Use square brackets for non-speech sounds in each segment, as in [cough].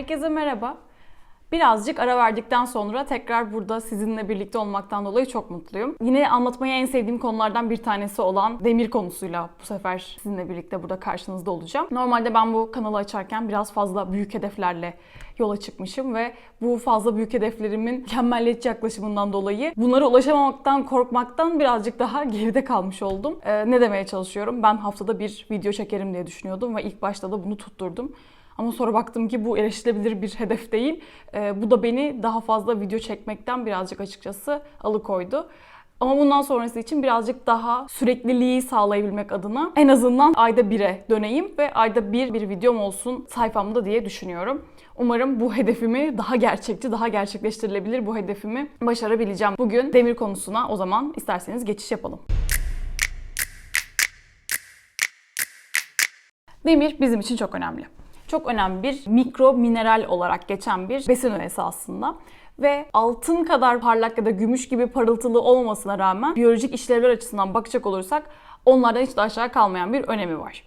Herkese merhaba. Birazcık ara verdikten sonra tekrar burada sizinle birlikte olmaktan dolayı çok mutluyum. Yine anlatmayı en sevdiğim konulardan bir tanesi olan demir konusuyla bu sefer sizinle birlikte burada karşınızda olacağım. Normalde ben bu kanalı açarken biraz fazla büyük hedeflerle yola çıkmışım ve bu fazla büyük hedeflerimin mükemmelliyetçi yaklaşımından dolayı bunlara ulaşamamaktan, korkmaktan birazcık daha [laughs] geride kalmış oldum. Ee, ne demeye çalışıyorum? Ben haftada bir video çekerim diye düşünüyordum ve ilk başta da bunu tutturdum. Ama sonra baktım ki bu erişilebilir bir hedef değil. Ee, bu da beni daha fazla video çekmekten birazcık açıkçası alıkoydu. Ama bundan sonrası için birazcık daha sürekliliği sağlayabilmek adına en azından ayda bire döneyim ve ayda bir bir videom olsun sayfamda diye düşünüyorum. Umarım bu hedefimi daha gerçekçi, daha gerçekleştirilebilir bu hedefimi başarabileceğim. Bugün demir konusuna o zaman isterseniz geçiş yapalım. Demir bizim için çok önemli. Çok önemli bir mikro mineral olarak geçen bir besin öğesi aslında. Ve altın kadar parlak ya da gümüş gibi parıltılı olmamasına rağmen biyolojik işlevler açısından bakacak olursak onlardan hiç de aşağı kalmayan bir önemi var.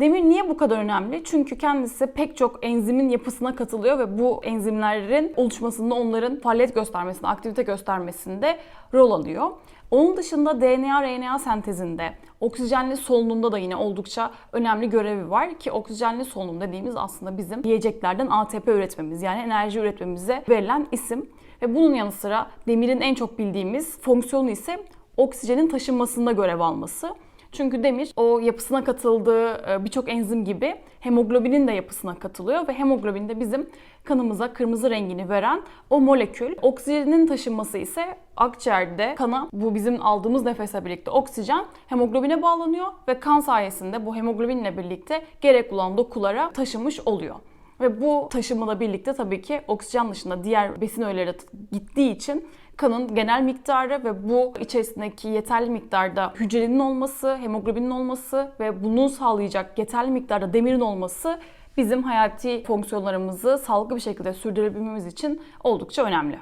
Demir niye bu kadar önemli? Çünkü kendisi pek çok enzimin yapısına katılıyor ve bu enzimlerin oluşmasında onların faaliyet göstermesinde, aktivite göstermesinde rol alıyor. Onun dışında DNA, RNA sentezinde, oksijenli solunumda da yine oldukça önemli görevi var ki oksijenli solunum dediğimiz aslında bizim yiyeceklerden ATP üretmemiz yani enerji üretmemize verilen isim. Ve bunun yanı sıra demirin en çok bildiğimiz fonksiyonu ise oksijenin taşınmasında görev alması. Çünkü demir o yapısına katıldığı e, birçok enzim gibi hemoglobinin de yapısına katılıyor ve hemoglobin de bizim kanımıza kırmızı rengini veren o molekül. Oksijenin taşınması ise akciğerde kana bu bizim aldığımız nefese birlikte oksijen hemoglobine bağlanıyor ve kan sayesinde bu hemoglobinle birlikte gerek olan dokulara taşımış oluyor. Ve bu taşımla birlikte tabii ki oksijen dışında diğer besin öğeleri gittiği için kanın genel miktarı ve bu içerisindeki yeterli miktarda hücrenin olması, hemoglobinin olması ve bunu sağlayacak yeterli miktarda demirin olması bizim hayati fonksiyonlarımızı sağlıklı bir şekilde sürdürebilmemiz için oldukça önemli.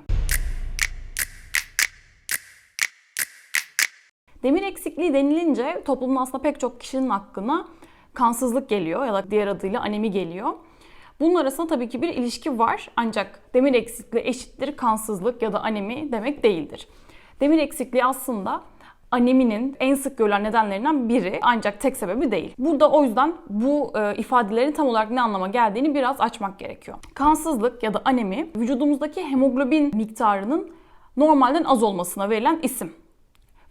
Demir eksikliği denilince toplumun aslında pek çok kişinin hakkına kansızlık geliyor ya da diğer adıyla anemi geliyor. Bunun arasında tabii ki bir ilişki var ancak demir eksikliği eşittir kansızlık ya da anemi demek değildir. Demir eksikliği aslında aneminin en sık görülen nedenlerinden biri ancak tek sebebi değil. Burada o yüzden bu e, ifadelerin tam olarak ne anlama geldiğini biraz açmak gerekiyor. Kansızlık ya da anemi vücudumuzdaki hemoglobin miktarının normalden az olmasına verilen isim.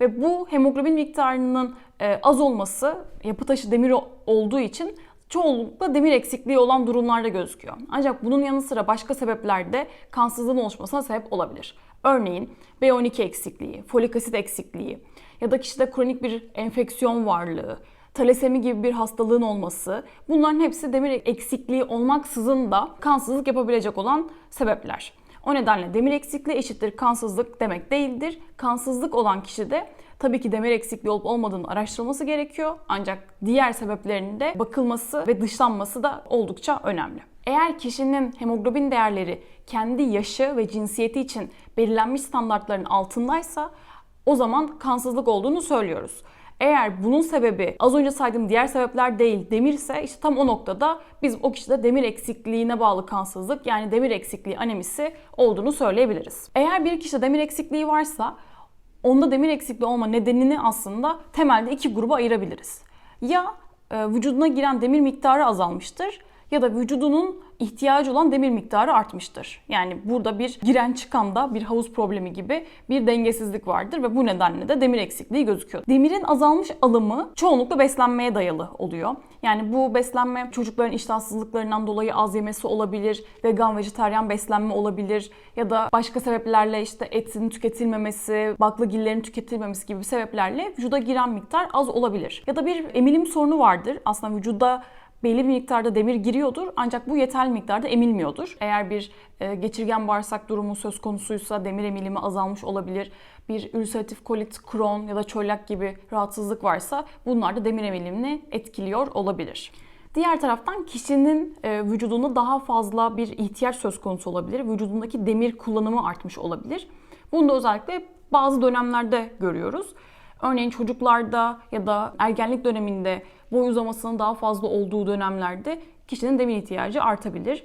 Ve bu hemoglobin miktarının e, az olması yapı taşı demir olduğu için çoğunlukla demir eksikliği olan durumlarda gözüküyor. Ancak bunun yanı sıra başka sebepler de kansızlığın oluşmasına sebep olabilir. Örneğin B12 eksikliği, folik asit eksikliği ya da kişide kronik bir enfeksiyon varlığı, talasemi gibi bir hastalığın olması bunların hepsi demir eksikliği olmaksızın da kansızlık yapabilecek olan sebepler. O nedenle demir eksikliği eşittir kansızlık demek değildir. Kansızlık olan kişide tabii ki demir eksikliği olup olmadığını araştırılması gerekiyor. Ancak diğer sebeplerinin de bakılması ve dışlanması da oldukça önemli. Eğer kişinin hemoglobin değerleri kendi yaşı ve cinsiyeti için belirlenmiş standartların altındaysa o zaman kansızlık olduğunu söylüyoruz. Eğer bunun sebebi az önce saydığım diğer sebepler değil demirse işte tam o noktada biz o kişide demir eksikliğine bağlı kansızlık yani demir eksikliği anemisi olduğunu söyleyebiliriz. Eğer bir kişide demir eksikliği varsa onda demir eksikliği olma nedenini aslında temelde iki gruba ayırabiliriz. Ya e, vücuduna giren demir miktarı azalmıştır ya da vücudunun ihtiyacı olan demir miktarı artmıştır. Yani burada bir giren çıkanda bir havuz problemi gibi bir dengesizlik vardır ve bu nedenle de demir eksikliği gözüküyor. Demirin azalmış alımı çoğunlukla beslenmeye dayalı oluyor. Yani bu beslenme çocukların iştahsızlıklarından dolayı az yemesi olabilir, vegan vejetaryen beslenme olabilir ya da başka sebeplerle işte etin tüketilmemesi, baklagillerin tüketilmemesi gibi sebeplerle vücuda giren miktar az olabilir. Ya da bir emilim sorunu vardır. Aslında vücuda belli bir miktarda demir giriyordur ancak bu yeterli miktarda emilmiyordur. Eğer bir e, geçirgen bağırsak durumu söz konusuysa demir emilimi azalmış olabilir. Bir ülseratif kolit, kron ya da çölyak gibi rahatsızlık varsa bunlar da demir emilimini etkiliyor olabilir. Diğer taraftan kişinin e, vücudunda daha fazla bir ihtiyaç söz konusu olabilir. Vücudundaki demir kullanımı artmış olabilir. Bunu da özellikle bazı dönemlerde görüyoruz. Örneğin çocuklarda ya da ergenlik döneminde boy uzamasının daha fazla olduğu dönemlerde kişinin demir ihtiyacı artabilir.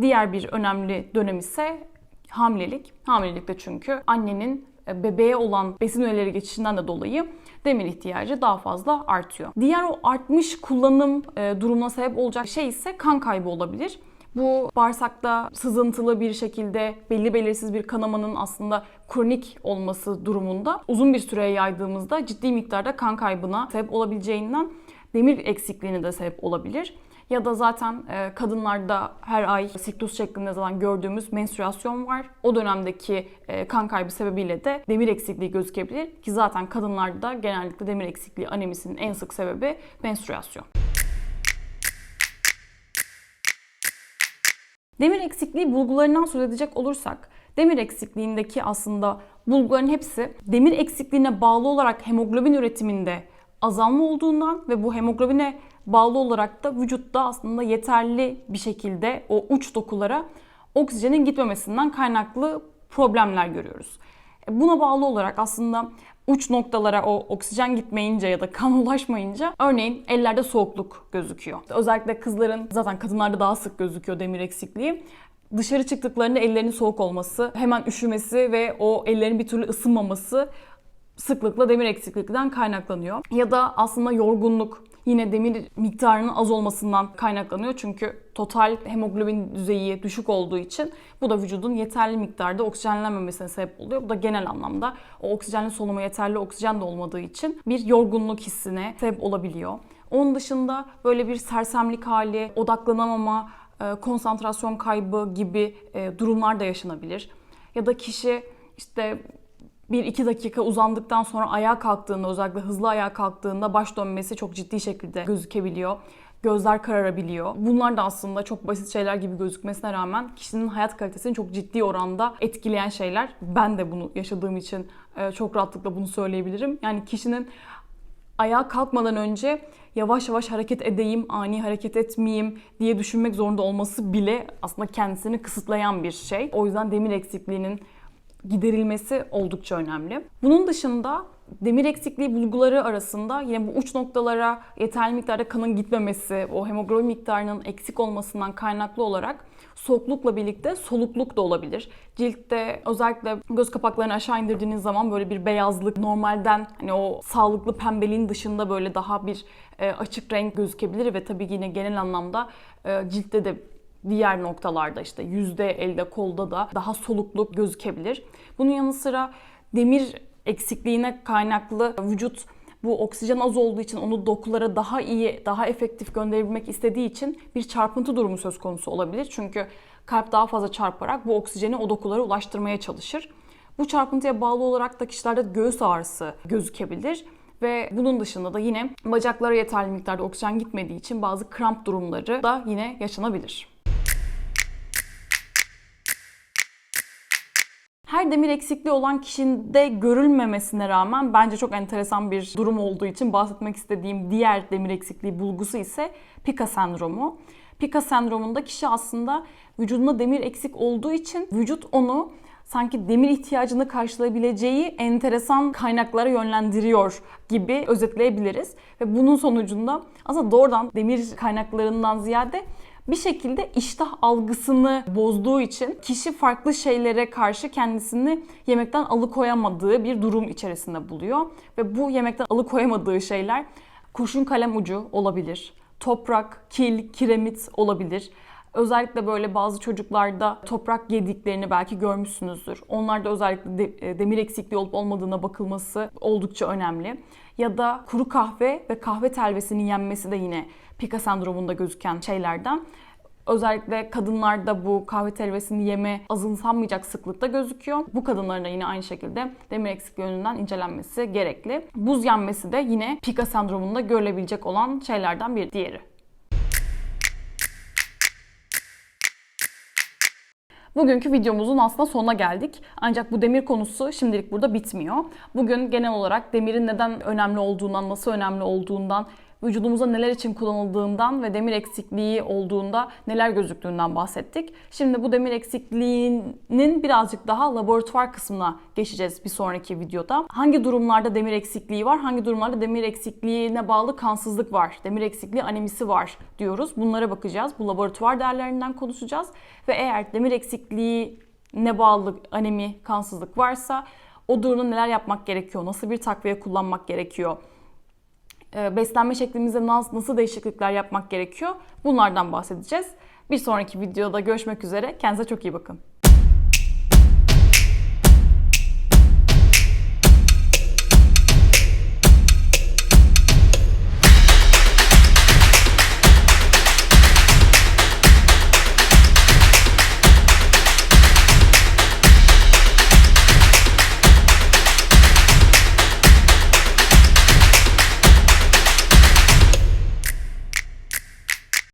Diğer bir önemli dönem ise hamilelik. Hamilelikte çünkü annenin e, bebeğe olan besin öğeleri geçişinden de dolayı demir ihtiyacı daha fazla artıyor. Diğer o artmış kullanım e, durumuna sebep olacak şey ise kan kaybı olabilir. Bu bağırsakta sızıntılı bir şekilde belli belirsiz bir kanamanın aslında kronik olması durumunda uzun bir süreye yaydığımızda ciddi miktarda kan kaybına sebep olabileceğinden demir eksikliğine de sebep olabilir. Ya da zaten e, kadınlarda her ay siklus şeklinde zaten gördüğümüz menstruasyon var. O dönemdeki e, kan kaybı sebebiyle de demir eksikliği gözükebilir. Ki zaten kadınlarda genellikle demir eksikliği anemisinin en sık sebebi menstruasyon. Demir eksikliği bulgularından söz edecek olursak, demir eksikliğindeki aslında bulguların hepsi demir eksikliğine bağlı olarak hemoglobin üretiminde azalma olduğundan ve bu hemoglobine bağlı olarak da vücutta aslında yeterli bir şekilde o uç dokulara oksijenin gitmemesinden kaynaklı problemler görüyoruz. E, Buna bağlı olarak aslında uç noktalara o oksijen gitmeyince ya da kan [laughs] ulaşmayınca örneğin ellerde soğukluk gözüküyor. Özellikle kızların zaten kadınlarda daha sık gözüküyor demir eksikliği. Dışarı çıktıklarında ellerinin soğuk olması, hemen üşümesi ve o ellerin bir türlü ısınmaması sıklıkla demir eksikliğinden kaynaklanıyor. Ya da aslında yorgunluk yine demir miktarının az olmasından kaynaklanıyor. Çünkü total hemoglobin düzeyi düşük olduğu için bu da vücudun yeterli miktarda oksijenlenmemesine sebep oluyor. Bu da genel anlamda o oksijenli solunuma yeterli oksijen de olmadığı için bir yorgunluk hissine sebep olabiliyor. Onun dışında böyle bir sersemlik hali, odaklanamama, e, konsantrasyon kaybı gibi e, durumlar da yaşanabilir. Ya da kişi işte bir iki dakika uzandıktan sonra ayağa kalktığında özellikle hızlı ayağa kalktığında baş dönmesi çok ciddi şekilde gözükebiliyor. Gözler kararabiliyor. Bunlar da aslında çok basit şeyler gibi gözükmesine rağmen kişinin hayat kalitesini çok ciddi oranda etkileyen şeyler. Ben de bunu yaşadığım için e, çok rahatlıkla bunu söyleyebilirim. Yani kişinin ayağa kalkmadan önce yavaş yavaş hareket edeyim, ani hareket etmeyeyim diye düşünmek zorunda olması bile aslında kendisini kısıtlayan bir şey. O yüzden demir eksikliğinin giderilmesi oldukça önemli. Bunun dışında demir eksikliği bulguları arasında yine bu uç noktalara yeterli miktarda kanın gitmemesi, o hemoglobin miktarının eksik olmasından kaynaklı olarak soğuklukla birlikte solukluk da olabilir. Ciltte özellikle göz kapaklarını aşağı indirdiğiniz zaman böyle bir beyazlık normalden hani o sağlıklı pembeliğin dışında böyle daha bir e, açık renk gözükebilir ve tabii yine genel anlamda e, ciltte de diğer noktalarda işte yüzde, elde, kolda da daha solukluk gözükebilir. Bunun yanı sıra demir eksikliğine kaynaklı vücut bu oksijen az olduğu için onu dokulara daha iyi, daha efektif gönderebilmek istediği için bir çarpıntı durumu söz konusu olabilir. Çünkü kalp daha fazla çarparak bu oksijeni o dokulara ulaştırmaya çalışır. Bu çarpıntıya bağlı olarak da kişilerde göğüs ağrısı gözükebilir. Ve bunun dışında da yine bacaklara yeterli miktarda oksijen gitmediği için bazı kramp durumları da yine yaşanabilir. Her demir eksikliği olan kişide görülmemesine rağmen bence çok enteresan bir durum olduğu için bahsetmek istediğim diğer demir eksikliği bulgusu ise Pica sendromu. Pica sendromunda kişi aslında vücudunda demir eksik olduğu için vücut onu sanki demir ihtiyacını karşılayabileceği enteresan kaynaklara yönlendiriyor gibi özetleyebiliriz. Ve bunun sonucunda aslında doğrudan demir kaynaklarından ziyade bir şekilde iştah algısını bozduğu için kişi farklı şeylere karşı kendisini yemekten alıkoyamadığı bir durum içerisinde buluyor. Ve bu yemekten alıkoyamadığı şeyler kurşun kalem ucu olabilir, toprak, kil, kiremit olabilir. Özellikle böyle bazı çocuklarda toprak yediklerini belki görmüşsünüzdür. Onlarda özellikle de, e, demir eksikliği olup olmadığına bakılması oldukça önemli. Ya da kuru kahve ve kahve telvesinin yenmesi de yine Pica sendromunda gözüken şeylerden. Özellikle kadınlarda bu kahve telvesini yeme azımsanmayacak sıklıkta gözüküyor. Bu kadınların da yine aynı şekilde demir eksikliği yönünden incelenmesi gerekli. Buz yenmesi de yine Pica sendromunda görülebilecek olan şeylerden bir diğeri. Bugünkü videomuzun aslında sonuna geldik. Ancak bu demir konusu şimdilik burada bitmiyor. Bugün genel olarak demirin neden önemli olduğundan, nasıl önemli olduğundan vücudumuza neler için kullanıldığından ve demir eksikliği olduğunda neler gözüktüğünden bahsettik. Şimdi bu demir eksikliğinin birazcık daha laboratuvar kısmına geçeceğiz bir sonraki videoda. Hangi durumlarda demir eksikliği var, hangi durumlarda demir eksikliğine bağlı kansızlık var, demir eksikliği anemisi var diyoruz. Bunlara bakacağız. Bu laboratuvar değerlerinden konuşacağız. Ve eğer demir eksikliğine bağlı anemi, kansızlık varsa o durumda neler yapmak gerekiyor, nasıl bir takviye kullanmak gerekiyor, beslenme şeklimizde nasıl değişiklikler yapmak gerekiyor bunlardan bahsedeceğiz. Bir sonraki videoda görüşmek üzere. Kendinize çok iyi bakın.